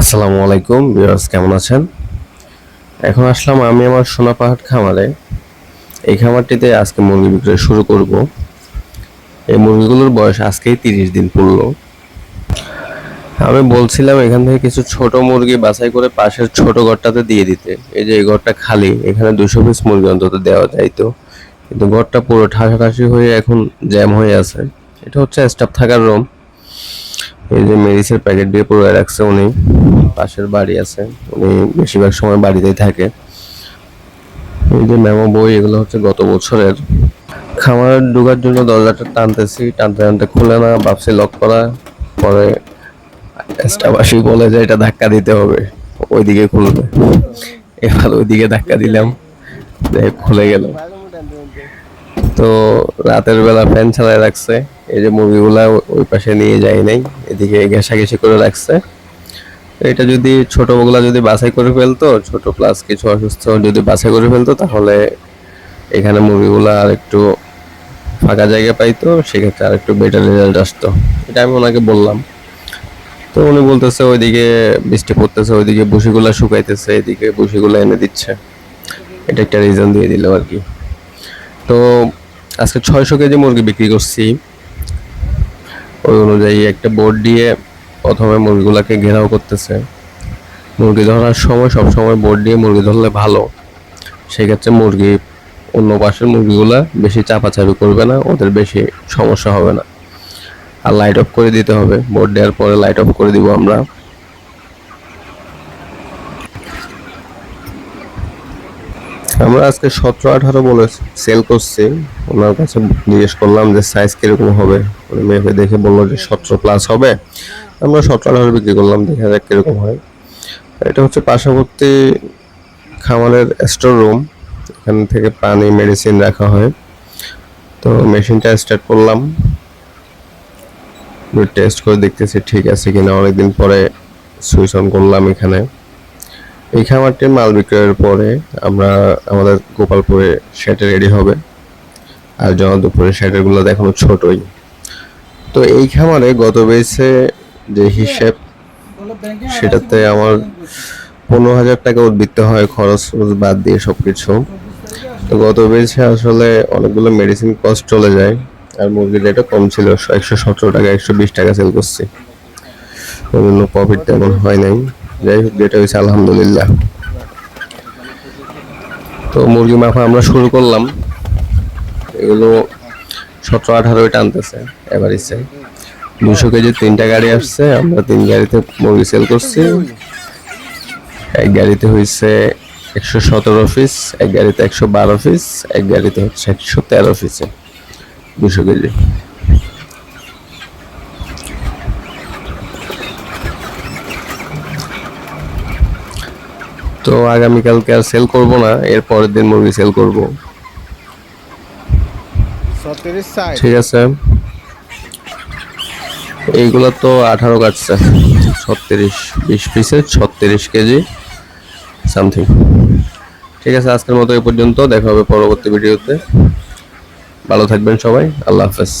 আসসালামু আলাইকুম বিয়ার্স কেমন আছেন? এখন আসলাম আমি আমার সোনা পাহাড় খামারে। এই খামারটিতে আজকে মুরগি বিক্রয় শুরু করব। এই মুরগিগুলোর বয়স আজকেই তিরিশ দিন পড়ল আমি বলছিলাম এখান থেকে কিছু ছোট মুরগি বাছাই করে পাশের ছোট ঘরটাতে দিয়ে দিতে। এই যে এই ঘরটা খালি, এখানে দুশো পিস মুরগি অন্তত দেওয়া যাইতো কিন্তু ঘরটা পুরো ঠাসাঠাসি হয়ে এখন জ্যাম হয়ে আছে। এটা হচ্ছে স্টাফ থাকার রুম। এই যে মেডিসের প্যাকেট দিয়ে পুরো রাখছে উনি, পাশের বাড়ি আছে, উনি বেশিরভাগ সময় বাড়িতেই থাকে। এই যে মেমো বই, এগুলো হচ্ছে গত বছরের। খামার ঢোকার জন্য দরজাটা টানতেছি, টানতে টানতে খুলে না, ভাবছি লক করা, পরে স্টাফ আসি বলে যে এটা ধাক্কা দিতে হবে, ওইদিকে খুলবে। এবার ওইদিকে ধাক্কা দিলাম খুলে গেল। তো রাতের বেলা ফ্যান চালায় রাখছে। এই যে মুরগিগুলা ওই পাশে নিয়ে যায় নাই, এদিকে ঘেঁষাঘেঁষি করে রাখছে। এটা যদি ছোট বগুলা যদি বাছাই করে ফেলতো, ছোট প্লাস কিছু অসুস্থ যদি বাছাই করে ফেলতো, তাহলে এখানে মুরগিগুলা আর একটু ফাঁকা জায়গা পাইতো, সেক্ষেত্রে আর একটু বেটার রেজাল্ট আসতো। এটা আমি ওনাকে বললাম। তো উনি বলতেছে, ওইদিকে বৃষ্টি পড়তেছে, ওইদিকে বসিগুলা শুকাইতেছে, এদিকে বসিগুলা এনে দিচ্ছে। এটা একটা রিজন দিয়ে দিল আর কি। তো আজকে ছয়শো কেজি মুরগি বিক্রি করছি। ওই অনুযায়ী একটা বোর্ড দিয়ে প্রথমে মুরগিগুলোকে ঘেরাও করতেছে। মুরগি ধরার সময় সব সময় বোর্ড দিয়ে মুরগি ধরলে ভালো। সেক্ষেত্রে মুরগি অন্য পাশের মুরগিগুলা বেশি চাপাচাপি করবে না, ওদের বেশি সমস্যা হবে না। আর লাইট অফ করে দিতে হবে। বোর্ড দেওয়ার পরে লাইট অফ করে দিব আমরা। আমরা আজকে সতেরো আঠারো বলে সেল করছি। ওনার কাছে জিজ্ঞেস করলাম যে সাইজ কীরকম হবে? উনি মেপে দেখে বলল যে সতেরো প্লাস হবে। আমরা সতেরো আঠারো বিক্রি করলাম, দেখা যাক কীরকম হয়। এটা হচ্ছে পার্শ্ববর্তী খামারের স্টোর রুম এখান থেকে পানি মেডিসিন রাখা হয়। তো মেশিনটা স্টার্ট করলাম। টেস্ট করে দেখতেছি ঠিক আছে কিনা। অনেকদিন পরে সুইচ অন করলাম এখানে। এই খামারটির মাল বিক্রয়ের পরে আমরা আমাদের গোপালপুরে শেটে রেডি হবে। আর জনদুপুরে শেটেরগুলো এখনও ছোটই। তো এই খামারে গত বেসে যে হিসেব, সেটাতে আমার পনেরো হাজার টাকা উদ্বৃত্ত হয়, খরচ বাদ দিয়ে সব কিছু তো গত বেসে আসলে অনেকগুলো মেডিসিন কস্ট চলে যায়, আর মুরগির রেটও কম ছিল, একশো সতেরো টাকা, একশো বিশ টাকা সেল করছি। ওই জন্য প্রফিট তেমন হয় নাই। যাই হোক যেটা হয়েছে, আলহামদুলিল্লাহ। তো মুরগি মাফা আমরা শুরু করলাম। এগুলো সতেরো, আঠারোই টানতেছে এভারেজে দুশো কেজি তিনটা গাড়ি আসছে, আমরা তিন গাড়িতে মুরগি সেল করছি। এক গাড়িতে হয়েছে একশো সতেরো পিস এক গাড়িতে একশো বারো পিস এক গাড়িতে হচ্ছে একশো তেরো পিসে দুশো কেজি। তো আগামীকালকে আর সেল করব না এর পরের দিন মুরগি সেল করব। ঠিক আছে। এইগুলো তো আঠারো কাটছে ছত্রিশ বিশ পিসে ছত্রিশ কেজি সামথিং ঠিক আছে আজকের মতো এই পর্যন্ত। দেখা হবে পরবর্তী ভিডিওতে। ভালো থাকবেন সবাই। আল্লাহ হাফেজ।